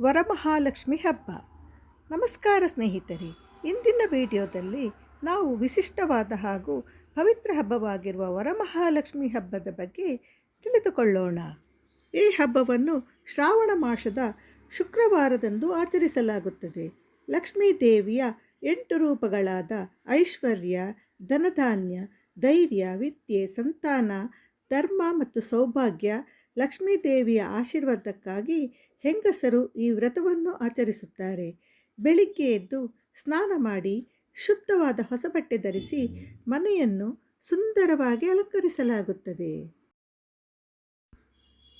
ವರಮಹಾಲಕ್ಷ್ಮಿ ಹಬ್ಬ. ನಮಸ್ಕಾರ ಸ್ನೇಹಿತರೆ, ಇಂದಿನ ವಿಡಿಯೋದಲ್ಲಿ ನಾವು ವಿಶಿಷ್ಟವಾದ ಹಾಗೂ ಪವಿತ್ರ ಹಬ್ಬವಾಗಿರುವ ವರಮಹಾಲಕ್ಷ್ಮಿ ಹಬ್ಬದ ಬಗ್ಗೆ ತಿಳಿದುಕೊಳ್ಳೋಣ. ಈ ಹಬ್ಬವನ್ನು ಶ್ರಾವಣ ಮಾಸದ ಶುಕ್ರವಾರದಂದು ಆಚರಿಸಲಾಗುತ್ತದೆ. ಲಕ್ಷ್ಮೀ ದೇವಿಯ ಎಂಟು ರೂಪಗಳಾದ ಐಶ್ವರ್ಯ, ಧನಧಾನ್ಯ, ಧೈರ್ಯ, ವಿದ್ಯೆ, ಸಂತಾನ, ಧರ್ಮ ಮತ್ತು ಸೌಭಾಗ್ಯ ಲಕ್ಷ್ಮೀ ದೇವಿಯ ಆಶೀರ್ವಾದಕ್ಕಾಗಿ ಹೆಂಗಸರು ಈ ವ್ರತವನ್ನು ಆಚರಿಸುತ್ತಾರೆ. ಬೆಳಿಗ್ಗೆ ಎದ್ದು ಸ್ನಾನ ಮಾಡಿ ಶುದ್ಧವಾದ ಹೊಸ ಬಟ್ಟೆ ಧರಿಸಿ ಮನೆಯನ್ನು ಸುಂದರವಾಗಿ ಅಲಂಕರಿಸಲಾಗುತ್ತದೆ.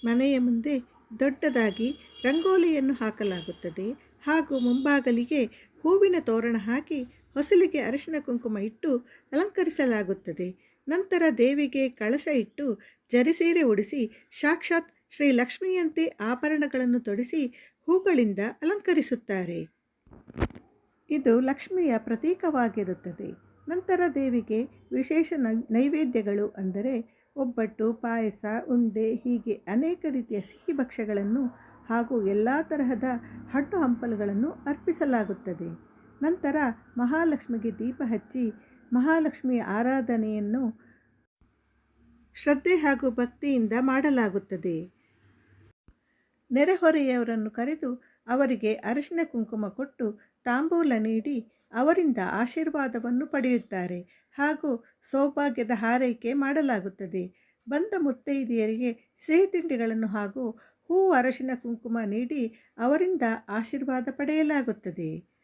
ಮನೆಯ ಮುಂದೆ ದೊಡ್ಡದಾಗಿ ರಂಗೋಲಿಯನ್ನು ಹಾಕಲಾಗುತ್ತದೆ. ಹಾಗೂ ಮುಂಭಾಗಲಿಗೆ ಹೂವಿನ ತೋರಣ ಹಾಕಿ, ಹೊಸಲಿಗೆ ಅರಿಶಿನ ಕುಂಕುಮ ಇಟ್ಟು ಅಲಂಕರಿಸಲಾಗುತ್ತದೆ. ನಂತರ ದೇವಿಗೆ ಕಳಶ ಇಟ್ಟು ಜರಿಸೀರೆ ಉಡಿಸಿ ಸಾಕ್ಷಾತ್ ಶ್ರೀ ಲಕ್ಷ್ಮಿಯಂತೆ ಆಭರಣಗಳನ್ನು ತೊಡಿಸಿ ಹೂಗಳಿಂದ ಅಲಂಕರಿಸುತ್ತಾರೆ. ಇದು ಲಕ್ಷ್ಮಿಯ ಪ್ರತೀಕವಾಗಿರುತ್ತದೆ. ನಂತರ ದೇವಿಗೆ ವಿಶೇಷ ನೈವೇದ್ಯಗಳು ಅಂದರೆ ಒಬ್ಬಟ್ಟು, ಪಾಯಸ, ಉಂಡೆ, ಹೀಗೆ ಅನೇಕ ರೀತಿಯ ಸಿಹಿ ಭಕ್ಷ್ಯಗಳನ್ನು ಹಾಗೂ ಎಲ್ಲ ತರಹದ ಹಣ್ಣು ಹಂಪಲುಗಳನ್ನು ಅರ್ಪಿಸಲಾಗುತ್ತದೆ. ನಂತರ ಮಹಾಲಕ್ಷ್ಮಿಗೆ ದೀಪ ಹಚ್ಚಿ ಮಹಾಲಕ್ಷ್ಮಿಯ ಆರಾಧನೆಯನ್ನು ಶ್ರದ್ಧೆ ಹಾಗೂ ಭಕ್ತಿಯಿಂದ ಮಾಡಲಾಗುತ್ತದೆ. ನೆರೆಹೊರೆಯವರನ್ನು ಕರೆದು ಅವರಿಗೆ ಅರಿಶಿನ ಕುಂಕುಮ ಕೊಟ್ಟು ತಾಂಬೂಲ ನೀಡಿ ಅವರಿಂದ ಆಶೀರ್ವಾದವನ್ನು ಪಡೆಯುತ್ತಾರೆ ಹಾಗೂ ಸೌಭಾಗ್ಯದ ಹಾರೈಕೆ ಮಾಡಲಾಗುತ್ತದೆ. ಬಂದ ಮುತ್ತೈದೆಯರಿಗೆ ಸಿಹಿ ತಿಂಡಿಗಳನ್ನು ಹಾಗೂ ಹೂ ಅರಶಿನ ಕುಂಕುಮ ನೀಡಿ ಅವರಿಂದ ಆಶೀರ್ವಾದ ಪಡೆಯಲಾಗುತ್ತದೆ.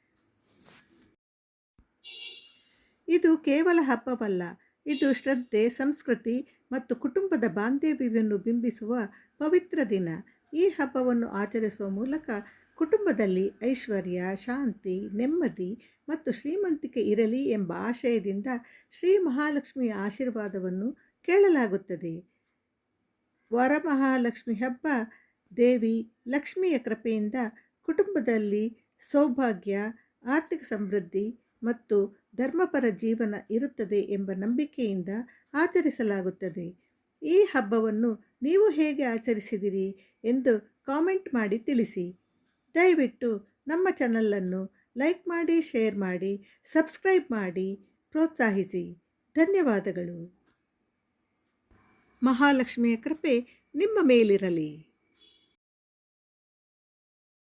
ಇದು ಕೇವಲ ಹಬ್ಬವಲ್ಲ, ಇದು ಶ್ರದ್ಧೆ, ಸಂಸ್ಕೃತಿ ಮತ್ತು ಕುಟುಂಬದ ಬಾಂಧವ್ಯವನ್ನು ಬಿಂಬಿಸುವ ಪವಿತ್ರ ದಿನ. ಈ ಹಬ್ಬವನ್ನು ಆಚರಿಸುವ ಮೂಲಕ ಕುಟುಂಬದಲ್ಲಿ ಐಶ್ವರ್ಯ, ಶಾಂತಿ, ನೆಮ್ಮದಿ ಮತ್ತು ಶ್ರೀಮಂತಿಕೆ ಇರಲಿ ಎಂಬ ಆಶಯದಿಂದ ಶ್ರೀ ಮಹಾಲಕ್ಷ್ಮಿಯ ಆಶೀರ್ವಾದವನ್ನು ಕೇಳಲಾಗುತ್ತದೆ. ವರಮಹಾಲಕ್ಷ್ಮಿ ಹಬ್ಬ ದೇವಿ ಲಕ್ಷ್ಮಿಯ ಕೃಪೆಯಿಂದ ಕುಟುಂಬದಲ್ಲಿ ಸೌಭಾಗ್ಯ, ಆರ್ಥಿಕ ಸಮೃದ್ಧಿ ಮತ್ತು ಧರ್ಮಪರ ಜೀವನ ಇರುತ್ತದೆ ಎಂಬ ನಂಬಿಕೆಯಿಂದ ಆಚರಿಸಲಾಗುತ್ತದೆ. ಈ ಹಬ್ಬವನ್ನು ನೀವು ಹೇಗೆ ಆಚರಿಸಿದಿರಿ ಎಂದು ಕಾಮೆಂಟ್ ಮಾಡಿ ತಿಳಿಸಿ. ದಯವಿಟ್ಟು ನಮ್ಮ ಚಾನಲನ್ನು ಲೈಕ್ ಮಾಡಿ, ಶೇರ್ ಮಾಡಿ, ಸಬ್ಸ್ಕ್ರೈಬ್ ಮಾಡಿ ಪ್ರೋತ್ಸಾಹಿಸಿ. ಧನ್ಯವಾದಗಳು. ಮಹಾಲಕ್ಷ್ಮಿಯ ಕೃಪೆ ನಿಮ್ಮ ಮೇಲಿರಲಿ.